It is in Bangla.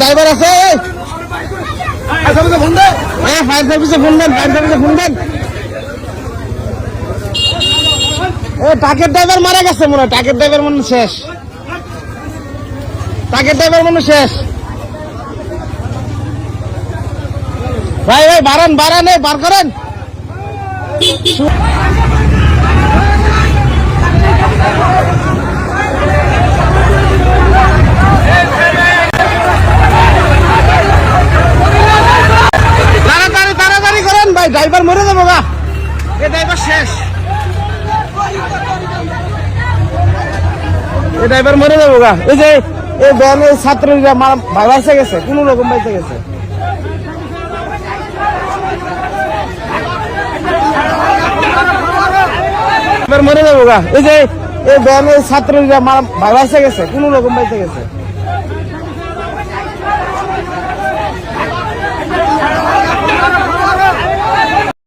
ড্রাইভার আছে ফায়ার সার্ভিসে ফোন দেন ফায়ার সার্ভিসে ফোন দেন। ও টাকের ড্রাইভার মারা গেছে মনে হয় টাকের ড্রাইভার মনে শেষ। টাকের ড্রাইভার মনে শেষ। ভাই ভাই বাড়ান বাড়ান বার করেন। ড্রাইভার মরে যাব গা। এ ড্রাইভার শেষ। এ ড্রাইভার মরে যাব গা। এই যে এই ব্যানের ছাত্রীরা বাইসে গেছে কোনো রকম বাইসে গেছে। এবার মরে যাব গা। এই যে এই ব্যানের ছাত্রীরা বাইসে গেছে কোনো রকম বাইসে গেছে।